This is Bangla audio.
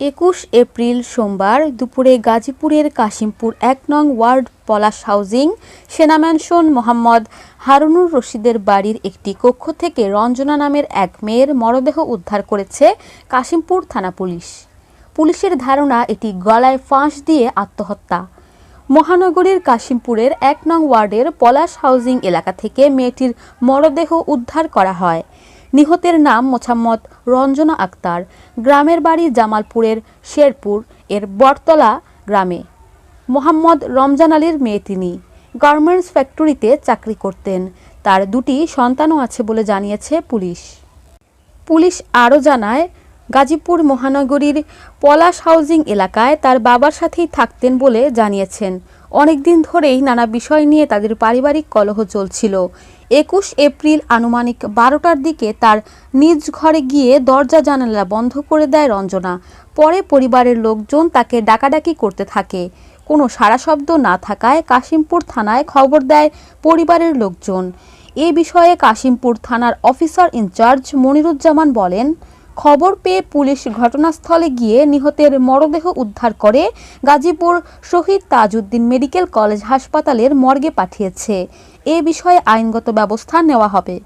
একুশ এপ্রিল সোমবার দুপুরে গাজীপুরের কাশিমপুর এক নং ward Palash housing Sena mansion Mohammad Harunur রশিদের বাড়ির একটি কক্ষ থেকে রঞ্জনা নামের এক মেয়ের মরদেহ উদ্ধার করেছে কাশিমপুর থানা পুলিশ। পুলিশের ধারণা, এটি গলায় ফাঁস দিয়ে আত্মহত্যা। মহানগরীর কাশিমপুরের এক নং ওয়ার্ডের পলাশ হাউজিং এলাকা থেকে মেয়েটির মরদেহ উদ্ধার করা হয়। নিহতের নাম মোছাম্মদ রঞ্জনা আক্তার। গ্রামের বাড়ি জামালপুরের শেরপুর, এর বটতলা গ্রামে। মোহাম্মদ রমজান আলীর মেয়ে তিনি। গার্মেন্টস ফ্যাক্টরিতে চাকরি করতেন। তার দুটি সন্তানও আছে বলে জানিয়েছে পুলিশ। পুলিশ আরও জানায়, গাজীপুর মহানগরীর পলাশ হাউজিং এলাকায় তার বাবার সাথেই থাকতেন বলে জানিয়েছেন অনেকদিন ধরেই নানা বিষয় নিয়ে তাদের পারিবারিক কলহ চলছিল। একুশ এপ্রিল আনুমানিক বারোটার দিকে তার নিজ ঘরে গিয়ে দরজা জানালা বন্ধ করে দেয় রঞ্জনা। পরে পরিবারের লোকজন তাকে ডাকাডাকি করতে থাকে। কোনো সারা শব্দ না থাকায় কাশিমপুর থানায় খবর দেয় পরিবারের লোকজন। এ বিষয়ে কাশিমপুর থানার অফিসার ইনচার্জ মনিরুজ্জামান বলেন খবর পেয়ে পুলিশ ঘটনাস্থলে গিয়ে নিহতের মরদেহ উদ্ধার করে গাজীপুর শহীদ তাজউদ্দিন মেডিকেল কলেজ হাসপাতালের মর্গে পাঠিয়েছে। এ বিষয়ে আইনগত ব্যবস্থা নেওয়া হবে।